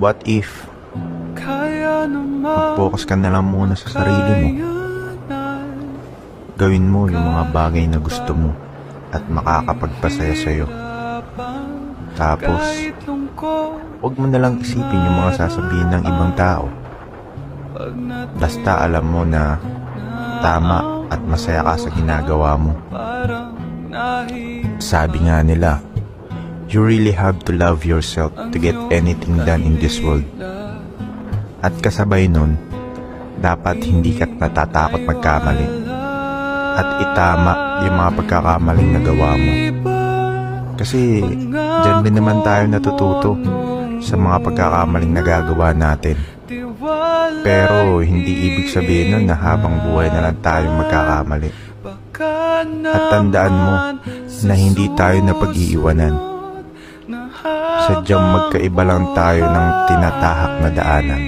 What if mag-focus ka na lang muna sa sarili mo? Gawin mo yung mga bagay na gusto mo at makakapagpasaya sa'yo. Tapos, huwag mo na lang isipin yung mga sasabihin ng ibang tao. Basta alam mo na tama at masaya ka sa ginagawa mo. Sabi nga nila, you really have to love yourself to get anything done in this world. At kasabay nun, dapat hindi ka natatakot magkamali. At itama yung mga pagkakamaling nagawa mo. Kasi dyan din naman tayo natututo sa mga pagkakamaling nagagawa natin. Pero hindi ibig sabihin nun na habang buhay na lang tayo magkakamali. At tandaan mo na hindi tayo na pag-iiwanan. Sadyang magkaiba lang tayo ng tinatahak na daanan.